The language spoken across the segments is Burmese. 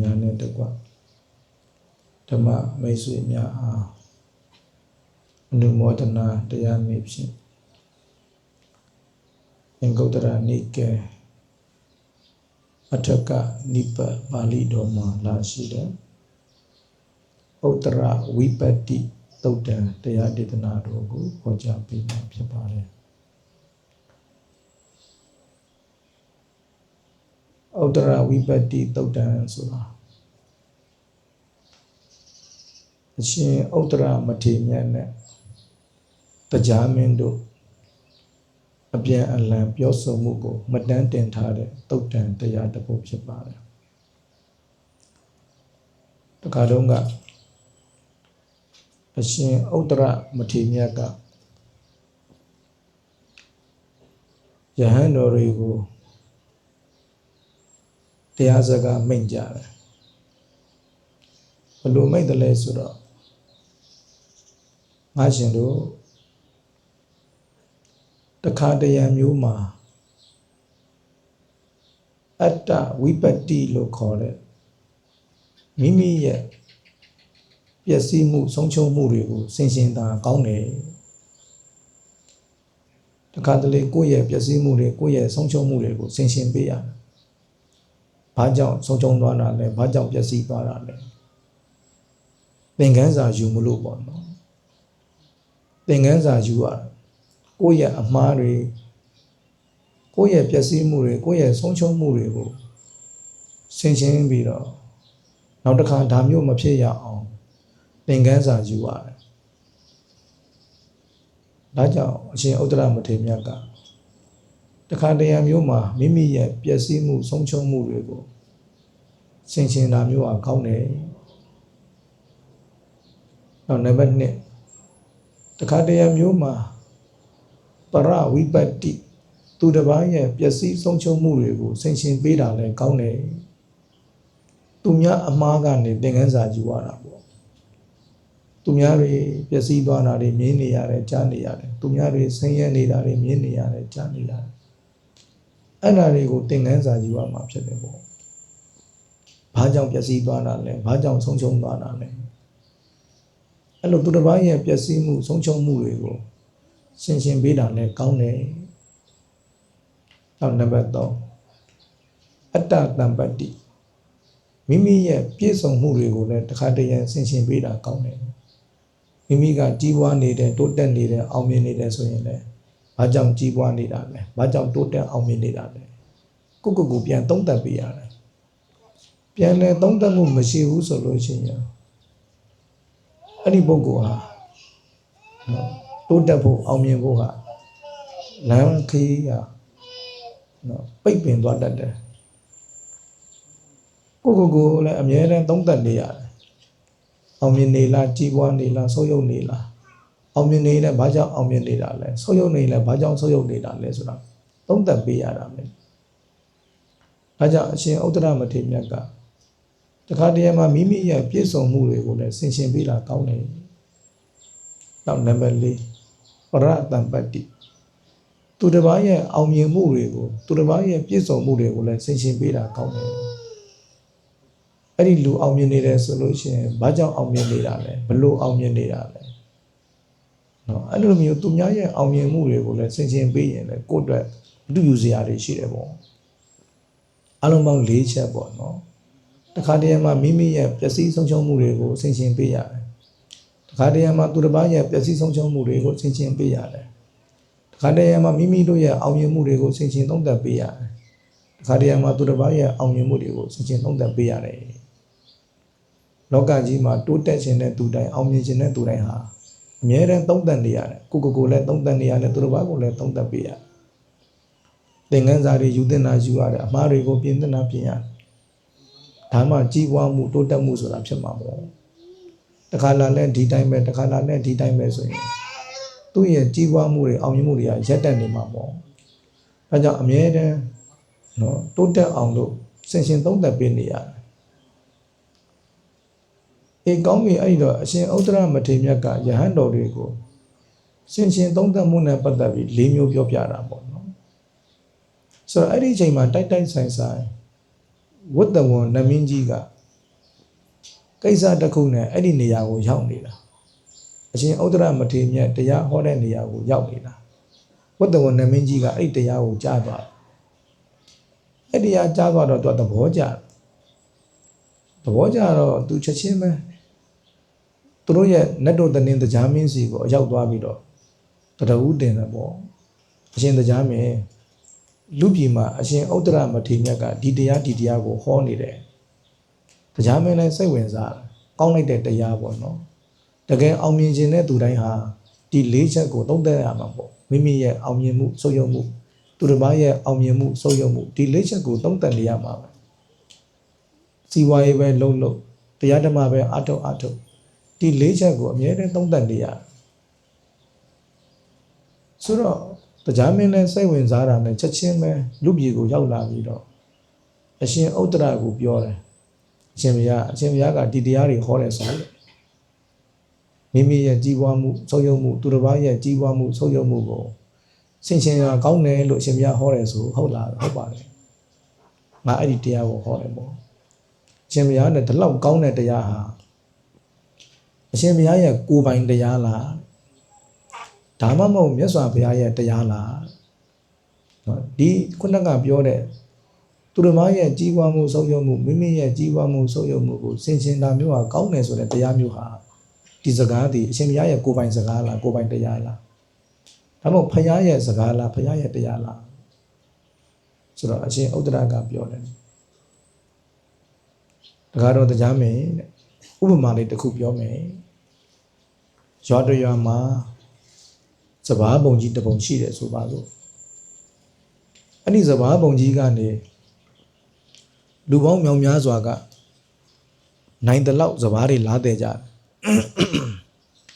ညာနဲ့တကွဓမ္မမိတ်ဆွေများအားအနုမောဒနာတရားနေ့ဖြင့်အင်္ဂုတ္တရနိကေအထက်ကနိပပါဠိတော်မှာလာရှိတဲ့ဥတ္တရဝိပတ္တိသုတ်တံတရားဒေသနာတော်ကိုဟောကြားပေးမှာဖြစ်ပါတယ် ဥတ္တရဝိပတ္တိသုတ်တံဆိုတာအရှင်ဥတ္တရမထေရမြတ်နဲ့တရားမင်းတို့အပြန်အလှန်ပြောဆိုမှုကိုမတန်းတင်ထားတဲ့သုတ်တံတရားတစ်ပုဒ်ဖြစ်ပါတယ်တခါတုန်းကအရှင်ဥတ္တရမထေရမြတ်ကယဟန်တော်တွေကို တရားစကားမိန့်ကြတယ်ဘလို့မိန့်တယ်လဲဆိုတော့ငါရှင်တို့တခါတရံမျိုးမှာအတ္တဝိပတ္တိလို့ခေါ်တဲ့မိမိရဲ့ပျက်စီးမှုဆုံးရှုံးမှုတွေကိုစင်ရှင်သာကောင်းတယ်တခါတလေကိုယ့်ရဲ့ပျက်စီးမှုတွေကိုယ့်ရဲ့ဆုံးရှုံးမှုတွေကိုစင်ရှင်ပေးရတယ်။ ဘာကြောင့်ဆုံးရှုံးသွားတာလဲ။ဘာကြောင့်ပျက်စီးသွားတာလဲ။သင်ခန်းစာယူမလို့ပေါ့နော်။သင်ခန်းစာယူရတယ်။ကိုယ့်ရဲ့အမှားတွေကိုယ့်ရဲ့ပျက်စီးမှုတွေကိုယ့်ရဲ့ဆုံးရှုံးမှုတွေကိုစင်ရှင်းပြီးတော့နောက်တစ်ခါဒါမျိုးမဖြစ်ရအောင်သင်ခန်းစာယူရတယ်။ဒါကြောင့်အရှင်ဥဒ္ဒရမထေရမြတ်က တခါတရံမျိုးမှာမိမိရဲ့ပျက်စီးမှုဆုံးရှုံးမှုတွေကိုဆင်ခြင်တာမျိုးဟာကောင်းတယ်။နောက်နံပါတ်1တခါတရံမျိုးမှာပရဝိပတ္တိသူတစ်ပါးရဲ့ပျက်စီးဆုံးရှုံးမှုတွေကိုဆင်ခြင်ပေးတာလည်းကောင်းတယ်။သူများအမှားကနေသင်ခန်းစာယူရတာပေါ့။သူများတွေပျက်စီးသွားတာတွေမြင်နေရတယ်ကြားနေရတယ်။သူများတွေဆင်းရဲနေတာတွေမြင်နေရတယ်ကြားနေရတယ်။ အဲ့ဒါတွေကိုသင်ခန်းစာယူရမှာဖြစ်တယ်ပေါ့။ဘာကြောင့်ပျက်စီးသွားတာလဲ။ဘာကြောင့်ဆုံးရှုံးသွားတာလဲ။အဲ့လိုသူတစ်ပါးရဲ့ပျက်စီးမှုဆုံးရှုံးမှုတွေကိုရှင်းရှင်းပေးတာလည်းကောင်းတယ်။နောက်နံပါတ်3အတ္တတံပတ္တိမိမိရဲ့ပြည့်စုံမှုတွေကိုလည်းတစ်ခါတည်းရန်ရှင်းရှင်းပေးတာကောင်းတယ်။မိမိကကြီးပွားနေတယ်တိုးတက်နေတယ်အောင်မြင်နေတယ်ဆိုရင်လည်း ဘာကြောင့်ကြီးပွားနေတာလဲ။ဘာကြောင့်တိုးတက်အောင်မြင်နေတာလဲ။ကိုကိုကိုပြန်သုံးသပ်ပေးရတယ်။ပြန်လဲသုံးသပ်မှုမရှိဘူးဆိုလို့ရှိရင်အဲ့ဒီပုဂ္ဂိုလ်ဟာနော်တိုးတက်ဖို့အောင်မြင်ဖို့ဟာလမ်းခရီးဟာနော်ပိတ်ပင်သွားတတ်တယ်ကိုကိုကိုလည်းအမြဲတမ်းသုံးသပ်နေရတယ်အောင်မြင်နေလားကြီးပွားနေလားဆုပ်ယုပ်နေလား အောင်မြင်နေလဲဘာကြောင့်အောင်မြင်နေတာလဲဆုပ်ယုပ်နေလဲဘာကြောင့်ဆုပ်ယုပ်နေတာလဲဆိုတာသုံးသပ်ပေးရတာပဲဒါကြောင့်အရှင်ဥတ္တရမထေရမြတ်ကတခါတည်းမှာမိမိရဲ့ပြည့်စုံမှုတွေကိုလည်းဆင်ခြင်ပေးတာကောင်းတယ်နောက်နံပါတ်၄ပရတံပတ္တိသူတစ်ပါးရဲ့အောင်မြင်မှုတွေကိုသူတစ်ပါးရဲ့ပြည့်စုံမှုတွေကိုလည်းဆင်ခြင်ပေးတာကောင်းတယ်အဲ့ဒီလူအောင်မြင်နေတယ်ဆိုလို့ရှိရင်ဘာကြောင့်အောင်မြင်နေတာလဲဘလို့အောင်မြင်နေတာလဲ နော်အဲ့လိုမျိုးသူများရဲ့အောင်မြင်မှုတွေကိုလည်းဆင်ခြင်ပေးရင်လည်းကိုယ့်အတွက်အတူယူစရာတွေရှိတယ်ပေါ့အလုံးပေါင်း၄ချက်ပေါ့နော်တခါတည်းမှာမိမိရဲ့ပျက်စီးဆုံးရှုံးမှုတွေကိုဆင်ခြင်ပေးရတယ်တခါတည်းမှာသူတစ်ပါးရဲ့ပျက်စီးဆုံးရှုံးမှုတွေကိုဆင်ခြင်ပေးရတယ်တခါတည်းမှာမိမိတို့ရဲ့အောင်မြင်မှုတွေကိုဆင်ခြင်သုံးသပ်ပေးရတယ်တခါတည်းမှာသူတစ်ပါးရဲ့အောင်မြင်မှုတွေကိုဆင်ခြင်သုံးသပ်ပေးရတယ်လောကကြီးမှာတိုးတက်ခြင်းတဲ့သူတိုင်းအောင်မြင်ခြင်းတဲ့သူတိုင်းဟာ အမြဲတမ်းသုံးသပ်နေရတယ်ကိုကိုကိုလည်းသုံးသပ်နေရတယ်သူတစ်ပါးကိုလည်းသုံးသပ်ပေးရတယ်သင်ခန်းစာတွေယူသင့်တာယူရတယ်အမှားတွေကိုပြင်သင့်တာပြင်ရတယ်ဒါမှကြီးပွားမှုတိုးတက်မှုဆိုတာဖြစ်မှာပေါ့တခါလာလဲဒီတိုင်းပဲတခါလာလဲဒီတိုင်းပဲဆိုရင်သူ့ရဲ့ကြီးပွားမှုတွေအောင်မြင်မှုတွေကရက်တက်နေမှာပေါ့အဲကြောင့်အမြဲတမ်းနော်တိုးတက်အောင်လို့စင်ရှင်သုံးသပ်ပေးနေရတယ် အေကောင်းပြီအဲ့ဒီတော့အရှင်ဥဒ္ဒရမထေရမြတ်ကယဟန်တော်တွေကိုစင်ရှင်သုံးသပ်မှုနဲ့ပတ်သက်ပြီး၄မျိုးပြောပြတာပေါ့နော်ဆိုတော့အဲ့ဒီအချိန်မှာတိုက်တိုက်ဆိုင်ဆိုင်ဝတ်တဝန်နမင်းကြီးကကိစ္စတစ်ခုနဲ့အဲ့ဒီနေရာကိုရောက်နေတာအရှင်ဥဒ္ဒရမထေရမြတ်တရားဟောတဲ့နေရာကိုရောက်နေတာဝတ္တဝနမင်းကြီးကအဲ့ဒီတရားကိုကြားသွားတယ်အဲ့ဒီတရားကြားသွားတော့သူကသဘောကျတယ်သဘောကျတော့သူချက်ချင်းပဲ သူတို့ရဲ့နတ်တို့တနင်တရားမင်းစီကိုအရောက်သွားပြီးတော့တရဝတင်တယ်ပေါ့အရှင်တရားမင်းလူပြည်မှာအရှင်ဥဒ္ဒရမထေရမြတ်ကဒီတရားဒီတရားကိုဟောနေတယ်တရားမင်းလည်းစိတ်ဝင်စားတယ်ကောင်းလိုက်တဲ့တရားပေါ့နော်တကယ်အောင်မြင်ခြင်းတဲ့သူတိုင်းဟာဒီလေးချက်ကိုသုံးသပ်ရမှာပေါ့မိမိရဲ့အောင်မြင်မှုဆုပ်ယုပ်မှုသူတစ်ပါးရဲ့အောင်မြင်မှုဆုပ်ယုပ်မှုဒီလေးချက်ကိုသုံးသပ်နေရမှာပဲစီဝါရေးပဲလုံးလုံးတရားဓမ္မပဲအထုတ်အထုတ် ဒီလေးချက်ကိုအမြဲတမ်းသုံးသပ်နေရတယ်ဆိုတော့တရားမင်းလည်းစိတ်ဝင်စားတာနဲ့ချက်ချင်းပဲလူပြည်ကိုရောက်လာပြီးတော့အရှင်ဥတ္တရကိုပြောတယ်အရှင်ဘုရားအရှင်ဘုရားကဒီတရားတွေဟောတယ်ဆိုလို့မိမိရဲ့ကြီးပွားမှုဆုံးယုံမှုသူတစ်ပါးရဲ့ကြီးပွားမှုဆုံးယုံမှုကိုဆင်ခြင်ရကောင်းတယ်လို့အရှင်ဘုရားဟောတယ်ဆိုဟုတ်လားဟုတ်ပါတယ်ငါအဲ့ဒီတရားကိုဟောတယ်ပေါ့အရှင်ဘုရားနဲ့ဒီလောက်ကောင်းတဲ့တရားဟာ အရှင်ဘုရားရဲ့ကိုယ်ပိုင်တရားလားဒါမှမဟုတ်မြတ်စွာဘုရားရဲ့တရားလားနော်ဒီခုနကပြောတဲ့သူတော်မရဲ့ကြီးပွားမှုဆုံးယုံမှုမိမိရဲ့ကြီးပွားမှုဆုံးယုံမှုကိုစင်စင်တာမျိုးဟာကောင်းတယ်ဆိုတဲ့တရားမျိုးဟာဒီစကားဒီအရှင်ဘုရားရဲ့ကိုယ်ပိုင်စကားလားကိုယ်ပိုင်တရားလားဒါမှမဟုတ်ဘုရားရဲ့စကားလားဘုရားရဲ့တရားလားဆိုတော့အရှင်ဥဒ္ဒရကပြောတယ်တကားတော့တရားမင်းတဲ့ ဥပမာလေးတစ်ခုပြောမယ်ရွာတရွာမှာစဘာပုံကြီးတစ်ပုံရှိတယ်ဆိုပါစို့အဲ့ဒီစဘာပုံကြီးကနေလူပေါင်းမြောင်များစွာကနိုင်တလောက်စဘာတွေလားတဲ့ကြတယ်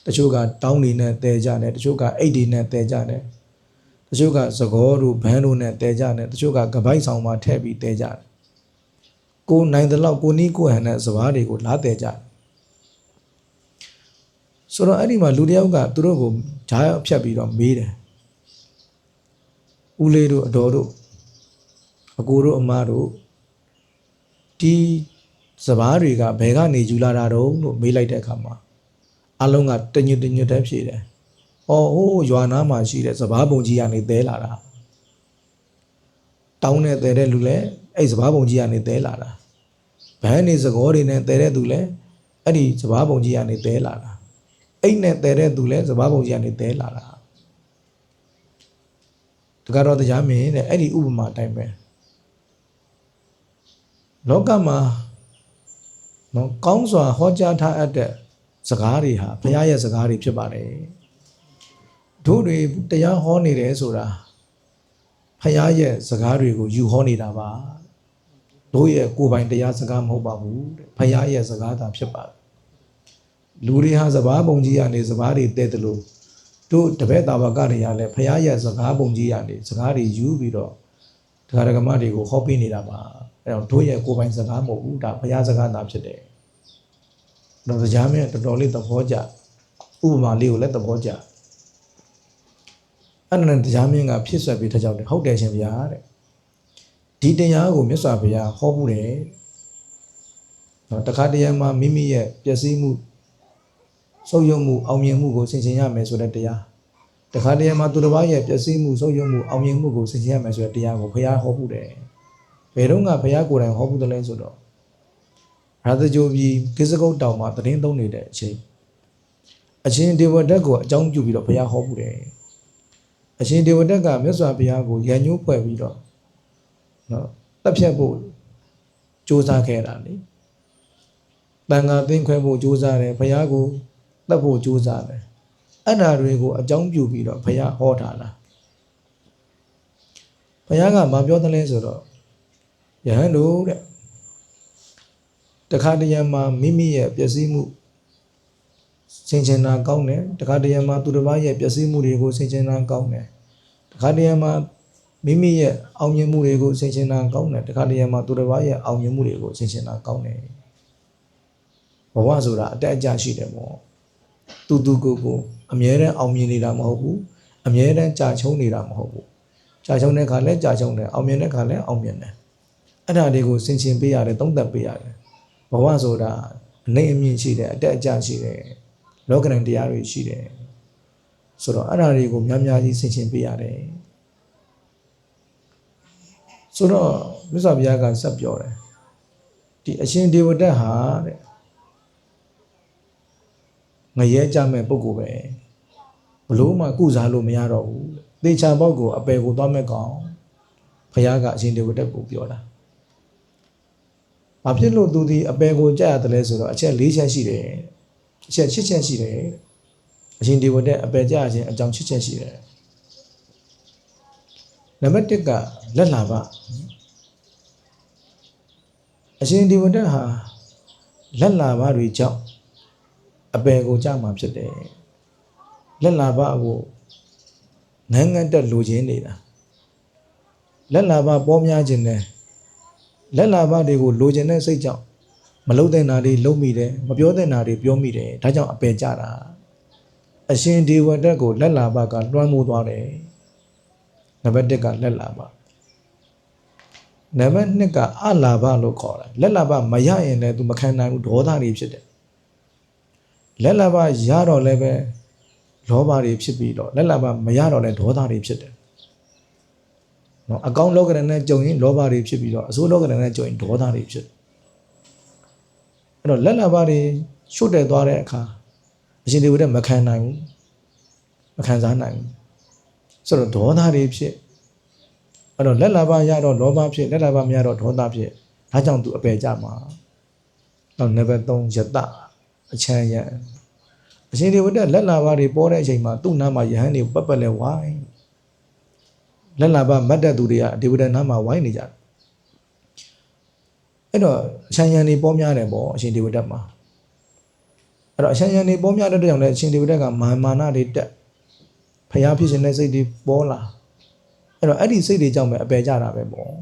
တချို့ကတောင်းနေနဲ့တဲကြတယ်တချို့ကအိတ်တွေနဲ့တဲကြတယ်တချို့ကသကောတို့ဘန်းတို့နဲ့တဲကြတယ်တချို့ကကပိုက်ဆောင်မှာထည့်ပြီးတဲကြတယ်ကိုနိုင်တလောက်ကိုနီးကိုဟန်နဲ့စဘာတွေကိုလားတဲ့ကြတယ် ဆိုတော့အဲ့ဒီမှာလူတယောက်ကသူတို့ကိုဓာတ်ဖြတ်ပြီးတော့မေးတယ်ဦးလေးတို့အတော်တို့အကိုတို့အမတို့ဒီစပားတွေကဘယ်ကနေယူလာတာတော့လို့မေးလိုက်တဲ့အခါမှာအလုံးကတညွတ်တညွတ်တည်းဖြေတယ်။အော်ဟိုးရွာနာမှာရှိတဲ့စပားပုံကြီးကနေသဲလာတာ။တောင်းနဲ့သဲတဲ့လူလည်းအဲ့စပားပုံကြီးကနေသဲလာတာ။ဘန်းနေစကောတွေနဲ့သဲတဲ့သူလည်းအဲ့ဒီစပားပုံကြီးကနေသဲလာတာ။ အိတ်နဲ့သဲတဲ့သူလည်းစပားပုံကြီးကနေသဲလာတာ။တကတော့တရားမင်းတဲ့အဲ့ဒီဥပမာအတိုင်းပဲ။လောကမှာနော်ကောင်းစွာဟောကြားထားအပ်တဲ့စကားတွေဟာဘုရားရဲ့စကားတွေဖြစ်ပါတယ်တို့တွေတရားဟောနေတယ်ဆိုတာဘုရားရဲ့စကားတွေကိုယူဟောနေတာပါတို့ရဲ့ကိုယ်ပိုင်တရားစကားမဟုတ်ပါဘူးတဲ့ဘုရားရဲ့စကားသာဖြစ်ပါတယ် လူတွေဟာစဘာပုံကြီးကနေစဘာတွေတဲ့တယ်လို့တို့တပည့်တာဝကတွေကလည်းဘုရားရဲ့စကားပုံကြီးကနေစကားတွေယူပြီးတော့တရားဓမ္မတွေကိုဟောပေးနေတာပါအဲ့တော့တို့ရဲ့ကိုယ်ပိုင်စကားမဟုတ်ဘူးဒါဘုရားစကားသာဖြစ်တယ်တော့ကြားမြဲတော်တော်လေးသဘောကျဥပမာလေးကိုလည်းသဘောကျအဲ့ဒါနဲ့တရားမြင့်ကဖြစ်ဆွဲပြီးထကြောက်တယ်ဟုတ်တယ်ရှင်ဗျာတဲ့ဒီတရားကိုမြတ်စွာဘုရားဟောမှုတယ်နော်တခါတည်းမှာမိမိရဲ့ပျက်စီးမှု ဆုပ်ယုပ်မှုအောင်မြင်မှုကိုဆင်ခြင်ရမယ်ဆိုတဲ့တရားတခါတည်းမှာသူတစ်ပါးရဲ့ပျက်စီးမှုဆုပ်ယုပ်မှုအောင်မြင်မှုကိုဆင်ခြင်ရမယ်ဆိုတဲ့တရားကိုဘုရားဟောမှုတယ်ဘယ်တော့ကဘုရားကိုယ်တိုင်ဟောမှုတယ်လဲဆိုတော့ရာဇကြိုပြည်ကိစကုတ်တောင်မှာတရင်သုံးနေတဲ့အချိန်အရှင်ဒေဝတက်ကိုအကြောင်းပြုပြီးတော့ဘုရားဟောမှုတယ်အရှင်ဒေဝတက်ကမြတ်စွာဘုရားကိုရန်ညှိုးဖွဲ့ပြီးတော့နော်တပ်ဖြတ်ဖို့ကြိုးစားခဲ့တာလေတန်ခါသိမ့်ခွဲဖို့ကြိုးစားတယ်ဘုရားကို တတ်ဖို့ကြိုးစားတယ်အဲ့ဓာတွေကိုအကြောင်းပြုပြီးတော့ဘုရားဟောတာလားဘုရားကမပြောတယ်လဲဆိုတော့ယဟန်တို့တဲ့တခါတရံမှာမိမိရဲ့ပျက်စီးမှုဆင်ခြင်တာကောင်းတယ်တခါတရံမှာသူတစ်ပါးရဲ့ပျက်စီးမှုတွေကိုဆင်ခြင်တာကောင်းတယ်တခါတရံမှာမိမိရဲ့အောင်မြင်မှုတွေကိုဆင်ခြင်တာကောင်းတယ်တခါတရံမှာသူတစ်ပါးရဲ့အောင်မြင်မှုတွေကိုဆင်ခြင်တာကောင်းတယ်ဘဝဆိုတာအတက်အကျရှိတယ်ပေါ့ တူတူကိုကိုအမြဲတမ်းအောင်မြင်နေတာမဟုတ်ဘူးအမြဲတမ်းကြာချုံနေတာမဟုတ်ဘူးကြာချုံတဲ့ခါလဲကြာချုံတယ်အောင်မြင်တဲ့ခါလဲအောင်မြင်တယ်အဲ့ဒါတွေကိုဆင်ခြင်ပေးရတယ်သုံးသပ်ပေးရတယ်ဘဝဆိုတာအအနေအမြင့်ရှိတယ်အတက်အကျရှိတယ်လောကရန်တရားတွေရှိတယ်ဆိုတော့အဲ့ဒါတွေကိုများများကြီးဆင်ခြင်ပေးရတယ်ဆိုတော့မြတ်စွာဘုရားကဆက်ပြောတယ်ဒီအရှင်ဒေဝတက်ဟာတဲ့ ငရဲကြမဲ့ပုဂ္ဂိုလ်ပဲဘလို့မှကုစားလို့မရတော့ဘူးသေချာပေါက်ကိုအပယ်ကိုသွားမဲ့ကောင်ဘုရားကအရှင်ဒေဝတက်ကိုပြောတာဘာဖြစ်လို့သူဒီအပယ်ကိုကြက်ရတယ်လဲဆိုတော့အချက်၄ချက်ရှိတယ်အချက်၈ချက်ရှိတယ်အရှင်ဒေဝတက်အပယ်ကြရခြင်းအကြောင်း၈ချက်ရှိတယ်နံပါတ်1ကလက်လာပါအရှင်ဒီဝတ္တဟာလက်လာဘတွေကြောင့် အပယ်ကိုကြမှာဖြစ်တယ်လက်လာဘကိုငန်းငန်းတက်လိုချင်နေတာလက်လာဘပေါ်များခြင်းနဲ့လက်လာဘတွေကိုလိုချင်တဲ့စိတ်ကြောင့်မလုံးတဲ့နာတွေလုံးမိတယ်မပြောတဲ့နာတွေပြောမိတယ်ဒါကြောင့်အပယ်ကြတာအရှင်ဒီဝတ္တကိုလက်လာဘကလွှမ်းမိုးသွားတယ်နံပါတ်1ကလက်လာဘနံပါတ်2ကအလာဘလို့ခေါ်တယ်လက်လာဘမရရင်လည်း तू မခံနိုင်ဘူးဒေါသတွေဖြစ်တယ် လက်လာဘရတော့လည်းပဲလောဘတွေဖြစ်ပြီးတော့လက်လာဘမရတော့လည်းဒေါသတွေဖြစ်တယ်နော်အကောင်းလောကရနဲ့ကြုံရင်လောဘတွေဖြစ်ပြီးတော့အဆိုးလောကရနဲ့ကြုံရင်ဒေါသတွေဖြစ်တယ်အဲ့တော့လက်လာဘတွေရှုတ်တယ်သွားတဲ့အခါအရှင်ဒီဝိတ္တမခံနိုင်ဘူးမခံစားနိုင်ဘူးဆိုတော့ဒေါသတွေဖြစ်အဲ့တော့လက်လာဘရတော့လောဘဖြစ်လက်လာဘမရတော့ဒေါသဖြစ်ဒါကြောင့်သူအပယ်ကြမှာတော့နံပါတ်3ယတ အချမ်းရံအရှင်ဒီဝတ္တလက်လာဘတွေပေါ်တဲ့အချိန်မှာသူ့နားမှာယဟန်တွေပတ်ပတ်လဲဝိုင်းလက်လာဘမတ်တဲ့သူတွေကဒီဝတ္တနားမှာဝိုင်းနေကြတယ်အဲ့တော့အချမ်းရံတွေပေါ်များတယ်ပေါ့အရှင်ဒီဝတ္တမှာအဲ့တော့အချမ်းရံတွေပေါ်များတဲ့အတွက်ကြောင့်လည်းအရှင်ဒီဝတ္တကမာမာနတွေတက်ဖျားဖြစ်ခြင်းတဲ့စိတ်တွေပေါ်လာအဲ့တော့အဲ့ဒီစိတ်တွေကြောင့်ပဲအပယ်ကြတာပဲပေါ့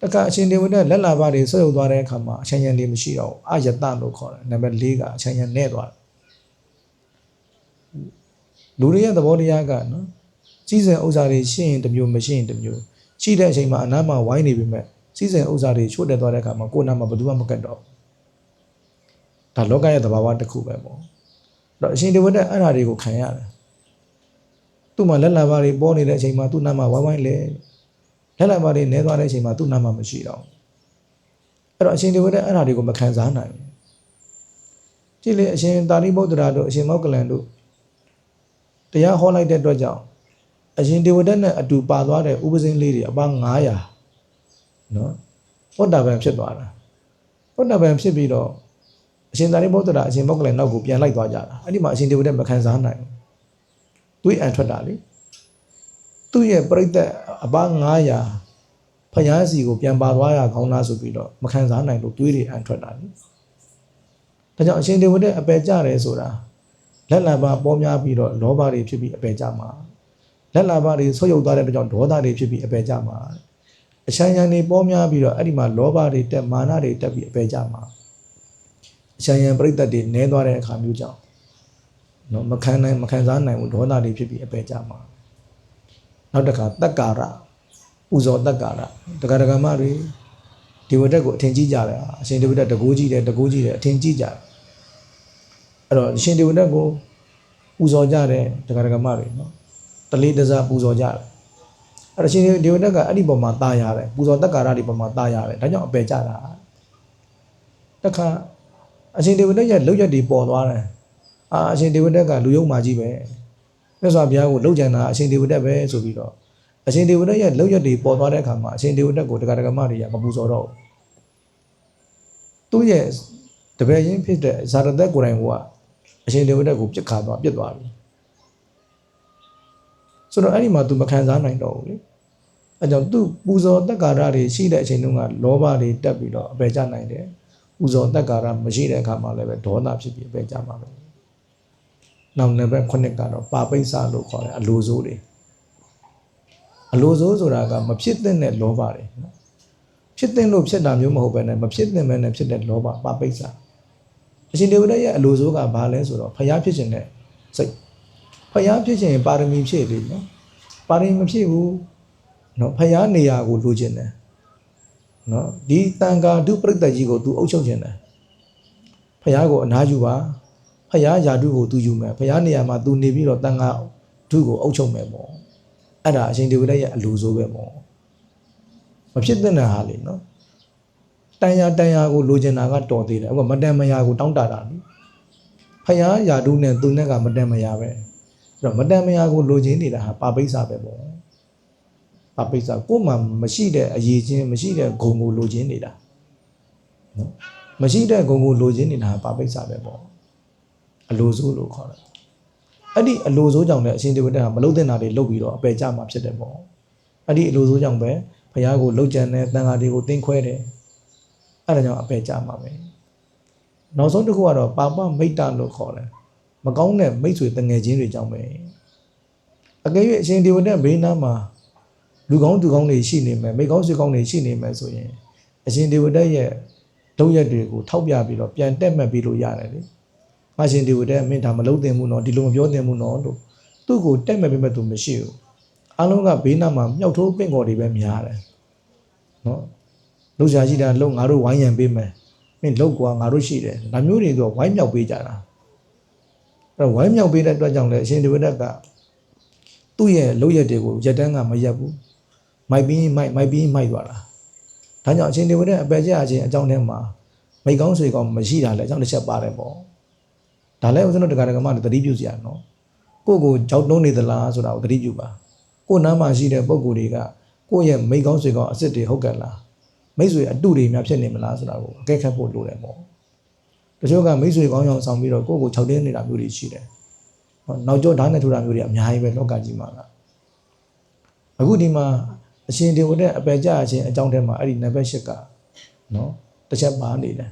တခါအရှင်ဒေဝဒလက်လာပါတွေဆွတ်ယုတ်သွားတဲ့အခါမှာအချမ်းရံတွေမရှိတော့ဘူးအယတလို့ခေါ်တယ်နံပါတ်၄ကအချမ်းရံနဲ့သွားတယ်လူတွေရဲ့သဘောတရားကနော်ကြီးစင်ဥစ္စာတွေရှိရင်တစ်မျိုးမရှိရင်တစ်မျိုးရှိတဲ့အချိန်မှာအနားမှာဝိုင်းနေပြီမဲ့စီးစင်ဥစ္စာတွေချို့တက်သွားတဲ့အခါမှာကိုယ်နာမှာဘယ်သူမှမကတ်တော့ဘူးဒါလောကရဲ့သဘာဝတစ်ခုပဲပေါ့အဲ့တော့အရှင်ဒေဝဒအဲ့ဓာတွေကိုခံရတယ်သူ့မှာလက်လာပါတွေပေါ်နေတဲ့အချိန်မှာသူ့နားမှာဝိုင်းဝိုင်းလဲ လက်လာပါတွေနဲသွားတဲ့အချိန်မှာသူ့နားမှာမရှိတော့အဲ့တော့အရှင်ဒီဝတ်တဲ့အဲ့ဓာတွေကိုမခံစားနိုင်ဘူးကြည့်လေအရှင်တာရိပုတ္တရာတို့အရှင်မောက္ကလန်တို့တရားဟောလိုက်တဲ့အတွက်ကြောင့်အရှင်ဒီဝတ်တဲ့နဲ့အတူပါသွားတဲ့ဥပဇင်းလေးတွေအပါ900နော်ဘုဒ္ဓဘာသာဖြစ်သွားတာဘုဒ္ဓဘာသာဖြစ်ပြီးတော့အရှင်သာရိပုတ္တရာအရှင်မောက္ကလန်နောက်ကိုပြန်လိုက်သွားကြတာအဲ့ဒီမှာအရှင်ဒီဝတ်တဲ့မခံစားနိုင်ဘူးတွေးအံထွက်တာလေ သူ့ရဲ့ပြိတ္တအပ900ဖျားစီကိုပြန်ပါသွားရကောင်းလားဆိုပြီးတော့မခံစားနိုင်လို့တွေးတွေအံထွက်တာလေဒါကြောင့်အရှင်ဒေဝတဲ့အပယ်ကြတယ်ဆိုတာလက်လာပါပေါ်များပြီးတော့လောဘတွေဖြစ်ပြီးအပယ်ကြမှာလက်လာပါတွေဆွတ်ယုတ်သွားတဲ့အတွက်ကြောင့်ဒေါသတွေဖြစ်ပြီးအပယ်ကြမှာအချမ်းရံတွေပေါ်များပြီးတော့အဲ့ဒီမှာလောဘတွေတက်မာနတွေတက်ပြီးအပယ်ကြမှာအချမ်းရံပြိတ္တတွေနဲသွားတဲ့အခါမျိုးကြောင့်နော်မခံနိုင်မခံစားနိုင်ဘူးဒေါသတွေဖြစ်ပြီးအပယ်ကြမှာ နောက်တစ်ခါတက္ကာရပူဇော်တက္ကာရတက္ကရာမတွေဒီဝတက်ကိုအထင်ကြီးကြတယ်အရှင်ဒီဝတက်တကိုးကြီးတယ်တကိုးကြီးတယ်အထင်ကြီးကြတယ်အဲ့တော့အရှင်ဒီဝတက်ကိုပူဇော်ကြတယ်တက္ကရာမတွေနော်တလေးတစားပူဇော်ကြတယ်အဲ့တော့အရှင်ဒီဝတက်ကအဲ့ဒီပုံမှာตายရတယ်ပူဇော်တက္ကာရဒီပုံမှာตายရတယ်ဒါကြောင့်အပယ်ကြတာတခါအရှင်ဒီဝတက်ရဲ့လောက်ရက်တွေပေါ်သွားတယ်အာအရှင်ဒေဝတက်ကလူယုံမာကြီးပဲ မြတ်စွာဘုရားကိုလှုပ်ကြံတာအရှင်ဒေဝတက်ပဲဆိုပြီးတော့အရှင်ဒေဝတက်ရဲ့လှုပ်ရက်တွေပေါ်သွားတဲ့အခါမှာအရှင်ဒေဝတက်ကိုတက္ကရာမတွေကမပူဇော်တော့ဘူးသူ့ရဲ့တပည့်ရင်းဖြစ်တဲ့ဇာရသက်ကိုယ်တိုင်ကအရှင်ဒေဝတက်ကိုပြစ်ခါသွားပြစ်သွားပြီဆိုတော့အဲ့ဒီမှာ तू မခံစားနိုင်တော့ဘူးလေအဲကြောင့် तू ပူဇော်တက္ကာရတွေရှိတဲ့အချိန်တုန်းကလောဘတွေတက်ပြီးတော့အပယ်ကျနိုင်တယ်ပူဇော်တက္ကာရမရှိတဲ့အခါမှာလည်းပဲဒေါသဖြစ်ပြီးအပယ်ကျမှာပဲ နောက်နံပါတ်9ကတော့ပါပိဿလို့ခေါ်တယ်အလိုဆိုးတွေအလိုဆိုးဆိုတာကမဖြစ်တဲ့လောဘတွေနော်ဖြစ်တဲ့လို့ဖြစ်တာမျိုးမဟုတ်ပဲနဲ့မဖြစ်တဲ့မဲနဲ့ဖြစ်တဲ့လောဘပါပိဿအရှင်ဒေဝရရဲ့အလိုဆိုးကဘာလဲဆိုတော့ဖျားဖြစ်ခြင်းနဲ့စိတ်ဖျားဖြစ်ခြင်းပါရမီဖြည့်လေနော်ပါရမီမဖြည့်ဘူးနော်ဖျားနေရာကိုလိုချင်တယ်နော်ဒီတန်ခါဒုပရိသတ်ကြီးကို तू အုပ်ချုပ်ခြင်းတယ်ဖះကိုအနာယူပါ ဖះယာတုကိုသူယူမယ်ဖះနေရာမှာသူနေပြီးတော့တန်ခါဒုကိုအုပ်ချုပ်မယ်ပေါ့အဲ့ဒါအရှင်ဒေဝဒရဲ့အလိုဆိုပဲပေါ့မဖြစ်တဲ့နာဟာလေနော်တန်ရာတန်ရာကိုလိုချင်တာကတော်သေးတယ်အခုမတန်မရာကိုတောင်းတတာလေဖះယာတုနဲ့သူနဲ့ကမတန်မရာပဲအဲ့တော့မတန်မရာကိုလိုချင်နေတာဟာပါပိဿပဲပေါ့ပါပိဿကို့မှာမရှိတဲ့အရေးချင်းမရှိတဲ့ဂုံကိုလိုချင်နေတာနော်မရှိတဲ့ဂုံကိုလိုချင်နေတာဟာပါပိဿပဲပေါ့ အလိုဆိုးလို့ခေါ်တယ်အဲ့ဒီအလိုဆိုးကြောင့်လည်းအရှင်ဒေဝတက်ဟာမလုတ်တဲ့နာတွေလုတ်ပြီးတော့အပယ်ကြမှာဖြစ်တယ်ပေါ့အဲ့ဒီအလိုဆိုးကြောင့်ပဲဘုရားကိုလုတ်ကြံတဲ့တန်ဃာတွေကိုတင်းခွဲတယ်အဲ့ဒါကြောင့်အပယ်ကြမှာပဲနောက်ဆုံးတစ်ခုကတော့ပါပမိတ်တလို့ခေါ်တယ်မကောင်းတဲ့မိတ်ဆွေတငယ်ချင်းတွေကြောင့်ပဲအကယ်၍အရှင်ဒေဝတက်ဘေးနားမှာလူကောင်းသူကောင်းတွေရှိနေမယ်မိတ်ကောင်းဆွေကောင်းတွေရှိနေမယ်ဆိုရင်အရှင်ဒေဝတက်ရဲ့ဒုရက်တွေကိုထောက်ပြပြီးတော့ပြန်တက်မှတ်ပြီးလို့ရတယ်လေ ငါရှင်ဒေဝတက်မင်းဒါမလုပ်သင့်ဘူးနော်ဒီလိုမပြောသင့်ဘူးနော်လို့သူ့ကိုတက်မှတ်ပြီးမှသူမရှိဘူးအလုံးကဘေးနားမှာမြောက်ထိုးပင့်ကော်တွေပဲများတယ်နော်လှုပ်ရှားရှိတာလှုပ်ငါတို့ဝိုင်းရံပေးမယ်မင်းလှုပ်ကွာငါတို့ရှိတယ်ဒါမျိုးတွေတော့ဝိုင်းမြောက်ပေးကြတာအဲ့တော့ဝိုင်းမြောက်ပေးတဲ့အတွက်ကြောင့်လည်းအရှင်ဒေဝတက်ကသူ့ရဲ့လုပ်ရက်တွေကိုရက်တန်းကမရက်ဘူးမိုက်ပြီးမိုက်မိုက်ပြီးမိုက်သွားတာဒါကြောင့်အရှင်ဒေဝတက်အပယ်ကျအချင်းအကြောင်းထဲမှာမိကောင်းဆွေကောင်းမရှိတာလည်းအကြောင်းတစ်ချက်ပါတယ်ပေါ့ ဒါလည်းဦးဇင်းတို့တရားဓမ္မတွေသတိပြုစရာနော်ကိုယ့်ကိုကြောက်တုံးနေသလားဆိုတာကိုသတိပြုပါကိုယ်နားမှာရှိတဲ့ပုံကိုယ်တွေကကိုယ့်ရဲ့မိကောင်းဆွေကောင်းအစ်စ်တွေဟုတ်ကဲ့လားမိတ်ဆွေအတုတွေများဖြစ်နေမလားဆိုတာကိုအကဲခတ်ဖို့လိုတယ်ပေါ့တချို့ကမိတ်ဆွေကောင်းအောင်ဆောင်ပြီးတော့ကိုယ့်ကိုခြောက်တင်းနေတာမျိုးတွေရှိတယ်ဟောနောက်ကျောဓာတ်နဲ့ထူတာမျိုးတွေအများကြီးပဲလောကကြီးမှာကအခုဒီမှာအရှင်ဒေဝတဲ့အပယ်ကြအချင်းအကြောင်းထဲမှာအဲ့ဒီနံပါတ်၈ကနော်တစ်ချက်ပါနေတယ်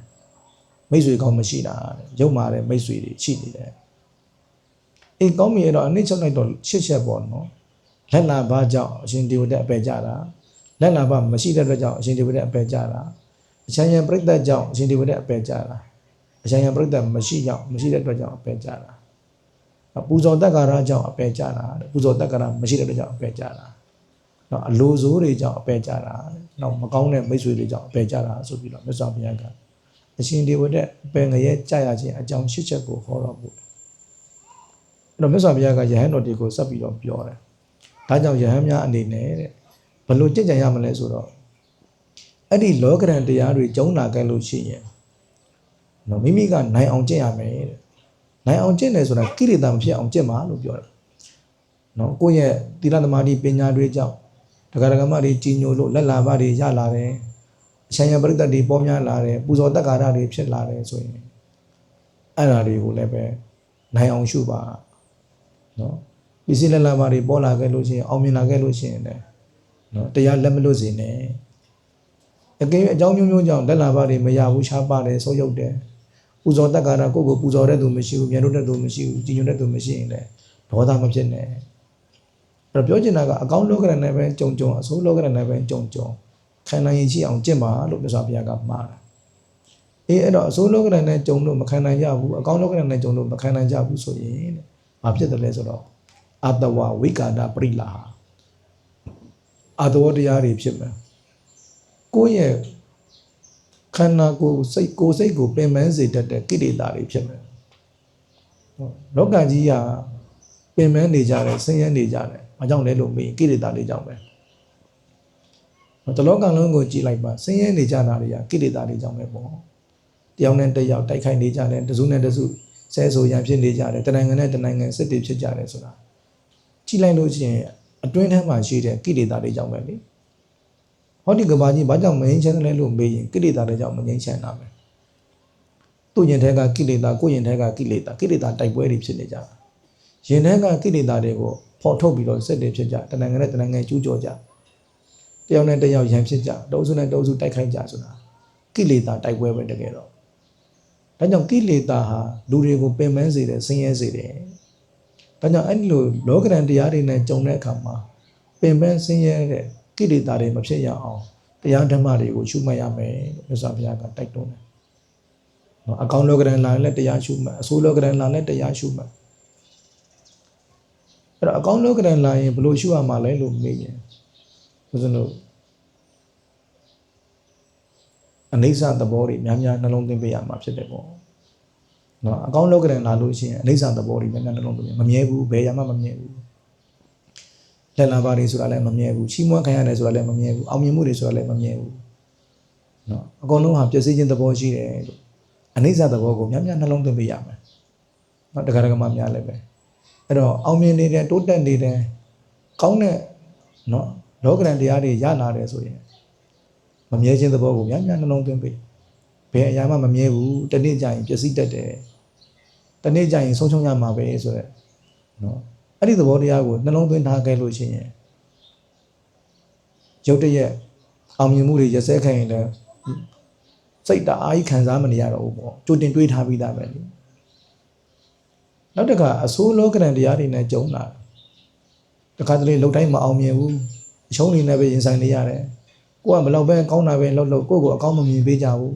မိတ်ဆွေကောင်းမရှိတာတဲ့ရုပ်မာတဲ့မိတ်ဆွေတွေရှိနေတယ်အေးကောင်းပြီအဲ့တော့အနည်းချုပ်လိုက်တော့ရှစ်ချက်ပေါ့နော်လက်လာဘာကြောင့်အရှင်ဒေဝတဲ့အပယ်ကြတာလက်လာဘာမရှိတဲ့အတွက်ကြောင့်အရှင်ဒေဝတဲ့အပယ်ကြတာအချမ်းရံပြိတ္တကြောင့်အရှင်ဒေဝတဲ့အပယ်ကြတာအချမ်းရံပြိတ္တမရှိကြောင့်မရှိတဲ့အတွက်ကြောင့်အပယ်ကြတာပူဇော်တက္ကာရကြောင့်အပယ်ကြတာတဲ့ပူဇော်တက္ကာရမရှိတဲ့အတွက်ကြောင့်အပယ်ကြတာနော်အလိုဆိုးတွေကြောင့်အပယ်ကြတာနော်မကောင်းတဲ့မိတ်ဆွေတွေကြောင့်အပယ်ကြတာဆိုပြီးတော့မြတ်စွာဘုရားက အရှင်ဒေဝတဲ့အပယ်ငရဲကြာရခြင်းအကြောင်းရှစ်ချက်ကိုဟောတော်မူတယ်အဲ့တော့မြတ်စွာဘုရားကယဟန်တော်တွေကိုဆက်ပြီးတော့ပြောတယ်ဒါကြောင့်ယဟန်များအနေနဲ့တဲ့ဘလို့ကြင်ကြံရမလဲဆိုတော့အဲ့ဒီလောကရန်တရားတွေကျုံနာခဲ့လို့ရှိရင်နော်မိမိကနိုင်အောင်ကျင့်ရမယ်တဲ့နိုင်အောင်ကျင့်တယ်ဆိုတာကိရိတာမဖြစ်အောင်ကျင့်ပါလို့ပြောတယ်နော်ကိုယ့်ရဲ့သီလသမာဓိပညာတွေကြောင့်ဒကာဒကာမတွေကြီးညိုလို့လက်လာပါတွေရလာတယ် အချမ်းရပရိသတ်တွေပေါ်များလာတယ်ပူဇော်တက္ကာရတွေဖြစ်လာတယ်ဆိုရင်အဲ့ဓာတွေကိုလည်းပဲနိုင်အောင်ရှုပါနော်ပစ္စည်းလက်လာပါတွေပေါ်လာခဲ့လို့ရှိရင်အောင်မြင်လာခဲ့လို့ရှိရင်လည်းနော်တရားလက်မလွတ်စေနဲ့အကယ်၍အကြောင်းမျိုးမျိုးကြောင့်လက်လာပါတွေမရဘူးရှားပါတယ်ဆုပ်ယုပ်တယ်ပူဇော်တက္ကာရကိုယ့်ကိုပူဇော်တဲ့သူမရှိဘူးမြန်လို့တဲ့သူမရှိဘူးကြီးညိုတဲ့သူမရှိရင်လည်းဒေါသမဖြစ်နဲ့အဲ့တော့ပြောချင်တာကအကောင်းလောကရနဲ့ပဲကြုံကြုံအဆိုးလောကရနဲ့ပဲကြုံကြုံ ခံနိုင်ရင်ရှိအောင်ကျင့်ပါလို့မြတ်စွာဘုရားကမှားတာအေးအဲ့တော့အဆိုးလောကရနဲ့ကြုံလို့မခံနိုင်ကြဘူးအကောင်းလောကရနဲ့ကြုံလို့မခံနိုင်ကြဘူးဆိုရင်တဲ့ဘာဖြစ်တယ်လဲဆိုတော့အတဝဝိကာဒပရိလာအတဝတရားတွေဖြစ်မယ်ကိုယ့်ရဲ့ခန္ဓာကိုယ်စိတ်ကိုယ်စိတ်ကိုပင်ပန်းစေတတ်တဲ့ကိလေသာတွေဖြစ်မယ်ဟုတ်လောကကြီးကပင်ပန်းနေကြတယ်ဆင်းရဲနေကြတယ်။ဘာကြောင့်လဲလို့မေးကိလေသာတွေကြောင့်ပဲ။ တလောကလုံးကိုကြည်လိုက်ပါဆင်းရဲနေကြတာတွေကကိလေသာတွေကြောင့်ပဲပေါ့။တယောက်နဲ့တစ်ယောက်တိုက်ခိုက်နေကြတယ်တစုနဲ့တစုဆဲဆိုရန်ဖြစ်နေကြတယ်တနိုင်ငံနဲ့တနိုင်ငံစစ်တွေဖြစ်ကြတယ်ဆိုတာကြည်လိုက်လို့ရှိရင်အတွင်းထဲမှာရှိတဲ့ကိလေသာတွေကြောင့်ပဲလေ။ဟောဒီကဘာကြီးဘာကြောင့်မငြိမ်းချမ်းလဲလို့မေးရင်ကိလေသာတွေကြောင့်မငြိမ်းချမ်းတာပဲ။သူ့ရင်ထဲကကိလေသာကိုယ့်ရင်ထဲကကိလေသာကိလေသာတိုက်ပွဲတွေဖြစ်နေကြတာ။ရင်ထဲကကိလေသာတွေကိုပေါ်ထုတ်ပြီးတော့စစ်တွေဖြစ်ကြတနိုင်ငံနဲ့တနိုင်ငံကျူးကျော်ကြတယော က်နဲ့တယောက်ရန်ဖြစ်ကြတအုပ်စုနဲ့တအုပ်စုတိုက်ခိုက်ကြဆိုတာကိလေသာတိုက်ပွဲပဲတကယ်တော့ဒါကြောင့်ကိလေသာဟာလူတွေကိုပင်ပန်းစေတယ်ဆင်းရဲစေတယ်ဒါကြောင့်အဲ့ဒီလိုလောကရန်တရားတွေနဲ့ကြုံတဲ့အခါမှာပင်ပန်းဆင်းရဲတဲ့ကိလေသာတွေမဖြစ်ရအောင်တရားဓမ္မတွေကိုရှုမှတ်ရမယ်လို့မြတ်စွာဘုရားကတိုက်တွန်းတယ်နော်အကောင်လောကရန်လာရင်လည်းတရားရှုမှတ်အဆိုးလောကရန်လာလည်းတရားရှုမှတ်အဲ့တော့အကောင်းလောကရန်လာရင်ဘယ်လိုရှုရမှာလဲလို့မေးရင် ဦးဇင်းတို့အနိစ္စသဘောတွေများများနှလုံးသွင်းပေးရမှာဖြစ်တယ်ပေါ့နော်အကောင်းလောကရန်လာလို့ရှိရင်အိဋ္ဌသဘောတွေမြန်မြန်နှလုံးသွင်းမမြဲဘူးဘယ်ရမှမမြဲဘူးလက်လာပါတွေဆိုတာလည်းမမြဲဘူးချီးမွမ်းခံရတယ်ဆိုတာလည်းမမြဲဘူးအောင်မြင်မှုတွေဆိုတာလည်းမမြဲဘူးနော်အကုန်လုံးဟာပျက်စီးခြင်းသဘောရှိတယ်လို့အနိစ္စသဘောကိုမြန်မြန်နှလုံးသွင်းပေးရမယ်နော်တက္ကရာကမများလည်းပဲအဲ့တော့အောင်မြင်နေတဲ့တိုးတက်နေတဲ့ကောင်းတဲ့နော် လောကရန်တရားတွေရလာတယ်ဆိုရင်မမြဲခြင်းသဘောကိုမြန်မြန်နှလုံးသွင်းပေးဘယ်အရာမှမမြဲဘူးတနေ့ကျရင်ပျက်စီးတတ်တယ်တနေ့ကျရင်ဆုံးရှုံးရမှာပဲဆိုရက်နော်အဲ့ဒီသဘောတရားကိုနှလုံးသွင်းထားခဲ့လို့ရှိရင်ရုတ်တရက်အောင်မြင်မှုတွေရစဲခံရင်လည်းစိတ်တအားကြီးခံစားမနေရတော့ဘူးပေါ့ကြိုတင်တွေးထားပြီးသားပဲလေနောက်တစ်ခါအဆိုးလောကရန်တရားတွေနဲ့ကြုံလာတခါတလေလောက်တိုင်းမအောင်မြင်ဘူး အရှုံးတွေနဲ့ပဲရင်ဆိုင်နေရတယ်ကိုကဘလောက်ပဲကောင်းတာပဲလောက်လောက်ကိုယ့်ကိုအကောင်းမမြင်ပေးကြဘူး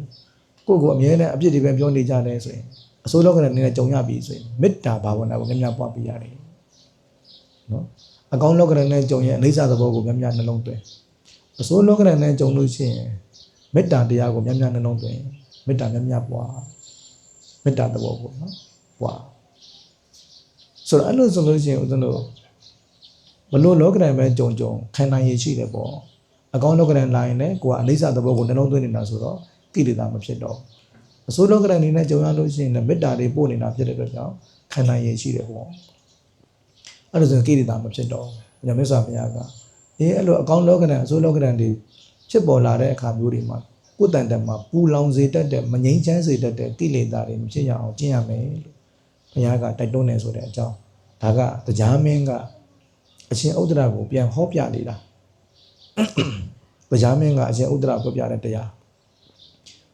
ကိုယ့်ကိုအမြဲတမ်းအပြစ်တွေပဲပြောနေကြတယ်ဆိုရင်အဆိုးလောကရန်တွေနဲ့ကြုံရပြီဆိုရင်မေတ္တာဘာဝနာကိုများများပွားပေးရတယ်နော်အကောင်းလောကရန်နဲ့ကြုံရင်အိဋ္ဌသဘောကိုများများနှလုံးသွင်းအဆိုးလောကရန်နဲ့ကြုံလို့ရှိရင်မေတ္တာတရားကိုများများနှလုံးသွင်းမေတ္တာများများပွားမေတ္တာသဘောကိုနော်ပွားဆိုတော့အဲ့လိုဆိုလို့ရှိရင်ဦးဇင်းတို့ ဘလို့လောကရန်ပဲကြုံကြုံခံနိုင်ရရှိတယ်ပေါ့အကောင်းလောကရန်လာရင်လည်းကိုကအနိစ္စသဘောကိုနှလုံးသွင်းနေတာဆိုတော့ကိလေသာမဖြစ်တော့အဆိုးလောကရန်နေနဲ့ကြုံရလို့ရှိရင်လည်းမေတ္တာတွေပို့နေတာဖြစ်တဲ့အတွက်ကြောင့်ခံနိုင်ရရှိတယ်ပေါ့အဲ့ဒါဆိုရင်ကိလေသာမဖြစ်တော့ညမြတ်စွာဘုရားကအေးအဲ့လိုအကောင်းလောကရန်အဆိုးလောကရန်တွေဖြစ်ပေါ်လာတဲ့အခါမျိုးတွေမှာကိုယ်တန်တန်မှာပူလောင်စေတတ်တဲ့မငြိမ်းချမ်းစေတတ်တဲ့ကိလေသာတွေမဖြစ်ရအောင်ကျင့်ရမယ်လို့ဘုရားကတိုက်တွန်းနေဆိုတဲ့အကြောင်းဒါကတရားမင်းက အရှင်ဥဒ္ဒရာကိုပြန်ဟောပြနေတာတရားမင်းကအရှင်ဥဒ္ဒရာပြောပြတဲ့တရား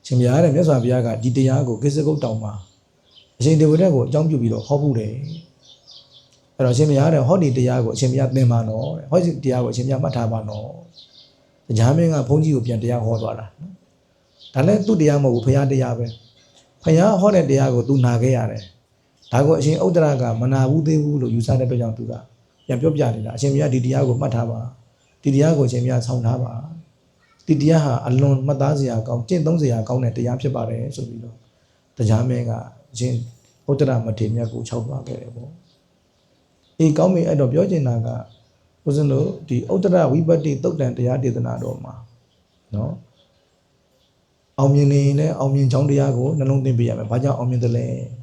ရှင်ဘုရားတဲ့မြတ်စွာဘုရားကဒီတရားကိုကိစ္စကုတ်တောင်မှာအရှင်ဒေဝရတ်ကိုအကြောင်းပြုပြီးတော့ဟောဖို့တယ်အဲ့တော့ရှင်ဘုရားတဲ့ဟောဒီတရားကိုအရှင်ဘုရားသင်ပါနော်တဲ့ဟောဒီတရားကိုအရှင်ဘုရားမှတ်ထားပါနော်တရားမင်းကဘုန်းကြီးကိုပြန်တရားဟောသွားတာနော်ဒါလည်းသူ့တရားမဟုတ်ဘူးဘုရားတရားပဲဘုရားဟောတဲ့တရားကိုသူနာခဲ့ရတယ်ဒါကိုအရှင်ဥဒ္ဒရာကမနာဘူးသေးဘူးလို့ယူဆတဲ့အတွက်ကြောင့်သူက ပြန်ပြောပြနေတာအရှင်ဘုရားဒီတရားကိုမှတ်ထားပါဒီတရားကိုအရှင်ဘုရားဆောင်းထားပါဒီတရားဟာအလွန်မှတ်သားစရာကောင်းကျင့်သုံးစရာကောင်းတဲ့တရားဖြစ်ပါတယ်ဆိုပြီးတော့တရားမင်းကအရှင်ဥဒ္ဒရာမထေရမြတ်ကိုခြောက်သွားခဲ့တယ်ပေါ့အေးကောင်းပြီအဲ့တော့ပြောချင်တာကဦးဇင်းတို့ဒီဥဒ္ဒရာဝိပတ္တိတုတ်တန်တရားဒေသနာတော်မှာနော်အောင်မြင်နေရင်လည်းအောင်မြင်ကြောင်းတရားကိုနှလုံးသွင်းပေးရမယ်။ဘာကြောင့်အောင်မြင်တယ်လဲ။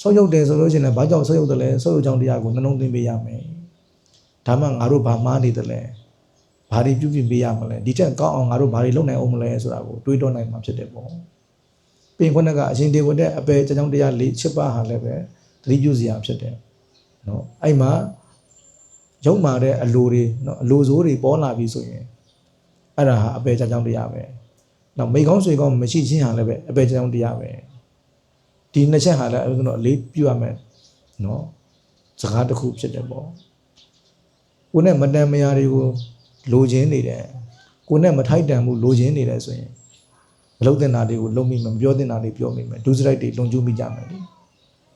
ဆုပ်ယုတ်တယ်ဆိုလို့ရှိရင်လည်းဘာကြောင့်ဆုပ်ယုတ်တယ်လဲဆုပ်ယုတ်ကြောင်းတရားကိုနှလုံးသွင်းပေးရမယ်။ဒါမှငါတို့ဘာမှားနေတယ်လဲ။ဘာတွေပြုပြင်ပေးရမလဲ။ဒီထက်ကောင်းအောင်ငါတို့ဘာတွေလုပ်နိုင်အောင်မလဲဆိုတာကိုတွေးတောနိုင်မှာဖြစ်တယ်ပေါ့။ပြင်ခွန်းကအရှင်ဒေဝတဲ့အပယ်ကြောင်းတရား၄ချက်ပါဟာလည်းပဲသတိပြုစရာဖြစ်တယ်။နော်။အဲ့မှာရုံမာတဲ့အလိုတွေနော်အလိုစိုးတွေပေါ်လာပြီဆိုရင်အဲ့ဒါဟာအပယ်ကြောင်းတရားပဲ။နောက်မိကောင်းဆွေကောင်းမရှိချင်းဟာလည်းပဲအပယ်ကြောင်းတရားပဲ။ ဒီနှစ်ချက်ဟာလည်းအဲ့တော့အလေးပြုရမယ်နော်။စကားတစ်ခုဖြစ်တယ်ပေါ့။ကိုယ်နဲ့မတန်မရာတွေကိုလိုချင်နေတယ်။ကိုယ်နဲ့မထိုက်တန်မှုလိုချင်နေတယ်ဆိုရင်မလုပ်တဲ့နာတွေကိုလုံးမိမယ်မပြောတဲ့နာတွေပြောမိမယ်ဒုစရိုက်တွေလွန်ကျူးမိကြမယ်လေ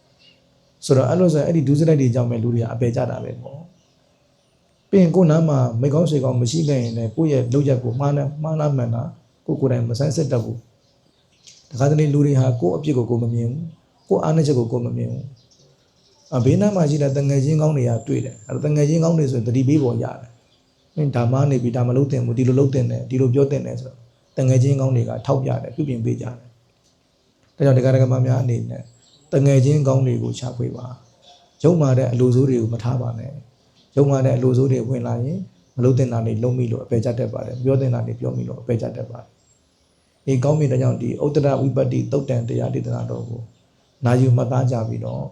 ။ဆိုတော့အဲ့လိုဆိုရင်အဲ့ဒီဒုစရိုက်တွေကြောင့်ပဲလူတွေကအပယ်ကြတာပဲပေါ့။ပြင်ကိုနားမှာမိကောင်းဆွေကောင်းမရှိခဲ့ရင်လည်းကိုယ့်ရဲ့လောက်ရက်ကိုမှားနေမှားလားမှန်လားကိုကိုယ်တိုင်မဆန်းစစ်တတ်ဘူး တခါတလေလူတွေဟာကိုယ့်အပြစ်ကိုကိုယ်မမြင်ဘူးကိုယ့်အားနည်းချက်ကိုကိုယ်မမြင်ဘူးအဘေးနားမှာရှိတဲ့တငယ်ချင်းကောင်းတွေကတွေ့တယ်အဲ့တော့တငယ်ချင်းကောင်းတွေဆိုရင်တတိပေးပေါ်ရတယ်အင်းဒါမှနေပြီဒါမလုပ်တင်ဘူးဒီလိုလုပ်တင်တယ်ဒီလိုပြောတင်တယ်ဆိုတော့တငယ်ချင်းကောင်းတွေကထောက်ပြတယ်ပြုပြင်ပေးကြတယ်ဒါကြောင့်တရားဓမ္မများအနေနဲ့တငယ်ချင်းကောင်းတွေကိုချခွေပါရုံမာတဲ့အလိုဆိုးတွေကိုမထားပါနဲ့ရုံမာတဲ့အလိုဆိုးတွေဝင်လာရင်မလုပ်တင်တာတွေလုံးမိလို့အပေကြတတ်ပါတယ်ပြောတင်တာတွေပြောမိလို့အပေကြတတ်ပါတယ် ဒီကောင်းမြတ်တဲ့ကြောင့်ဒီဥတ္တရဝိပတ္တိတုတ်တန်တရားဒေသနာတော်ကိုနာယူမှတ်သားကြပြီးတော့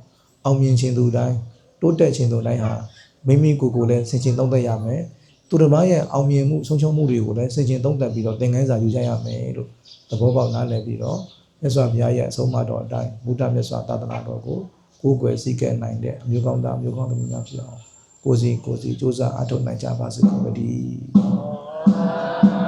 အောင်မြင်ခြင်းသူတိုင်းတိုးတက်ခြင်းသူတိုင်းဟာမိမိကိုယ်ကိုယ်လည်းဆင်ခြင်သုံးသပ်ရမယ်သူတစ်ပါးရဲ့အောင်မြင်မှုဆုံးရှုံးမှုတွေကိုလည်းဆင်ခြင်သုံးသပ်ပြီးတော့သင်ခန်းစာယူကြရမယ်လို့သဘောပေါက်နားလည်ပြီးတော့မြတ်စွာဘုရားရဲ့အဆုံးအမတော်အတိုင်းဘုဒ္ဓမြတ်စွာသာသနာတော်ကိုကိုယ်ွယ်စည်းကဲနိုင်တဲ့အမျိုးကောင်းသားအမျိုးကောင်းသမီးများဖြစ်အောင်ကိုယ်စီကိုယ်စီစ조사အားထုတ်နိုင်ကြပါစေကုန်သတည်း